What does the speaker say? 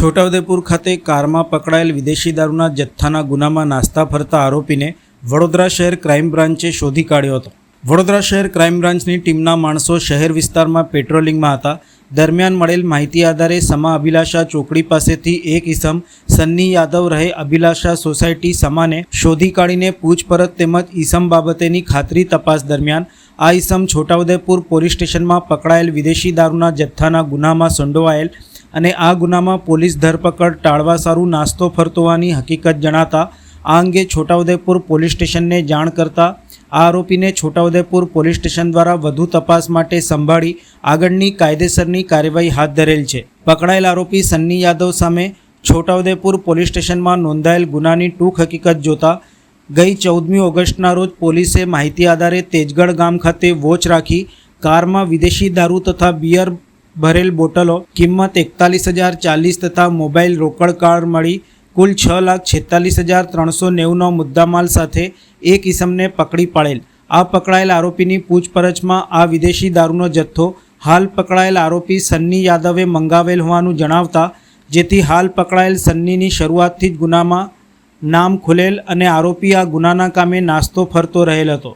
છોટાઉદેપુર ખાતે કારમાં પકડાયેલ વિદેશી દારૂના જથ્થાના ગુનામાં નાસ્તા ફરતા આરોપીને વડોદરા શહેર ક્રાઇમ બ્રાન્ચે શોધી કાઢ્યો હતો. વડોદરા શહેર ક્રાઇમ બ્રાન્ચની ટીમના માણસો શહેર વિસ્તારમાં પેટ્રોલિંગમાં હતા. દરમિયાન મળેલ માહિતી આધારે સમા અભિલાષા ચોકડી પાસેથી એક ઇસમ સન્ની યાદવ રહે અભિલાષા સોસાયટી સમાને શોધી કાઢીને પૂછપરછ તેમજ ઈસમ બાબતેની ખાતરી તપાસ દરમિયાન આ ઇસમ છોટાઉદેપુર પોલીસ સ્ટેશનમાં પકડાયેલ વિદેશી દારૂના જથ્થાના ગુનામાં સંડોવાયેલ અને આ ગુનામાં પોલીસ ધરપકડ, ટાળવા સારું નાસ્તો ફરતો હોવાની હકીકત જણાતા આ અંગે છોટાઉદેપુર પોલીસ સ્ટેશનને જાણ કરતા આ આરોપીને છોટાઉદેપુર પોલીસ સ્ટેશન દ્વારા વધુ તપાસ માટે સંભાળી આગળની કાયદેસરની કાર્યવાહી હાથ ધરેલ છે. પકડાયેલ આરોપી સન્ની યાદવ સામે છોટાઉદેપુર પોલીસ સ્ટેશનમાં નોંધાયેલ ગુનાની ટૂંક હકીકત જોતા ગઈ ચૌદમી ઓગસ્ટના રોજ પોલીસે માહિતી આધારે તેજગઢ ગામ ખાતે વોચ રાખી કારમાં વિદેશી દારૂ તથા બિયર ભરેલ બોટલો, કિંમત એકતાલીસ હજાર ચાલીસ તથા મોબાઈલ રોકડ કાર્ડ મળી કુલ છ લાખ છેતાલીસ હજાર ત્રણસો નેવુંનો મુદ્દામાલ સાથે એક ઇસમને પકડી પાડેલ. આ પકડાયેલ આરોપીની પૂછપરછમાં આ વિદેશી દારૂનો જથ્થો હાલ પકડાયેલ આરોપી સન્ની યાદવે મંગાવેલ હોવાનું જણાવતા, જેથી હાલ પકડાયેલ સન્નીની શરૂઆતથી જ ગુનામાં નામ ખુલેલ અને આરોપી આ ગુનાના કામે નાસ્તો ફરતો રહેલ હતો.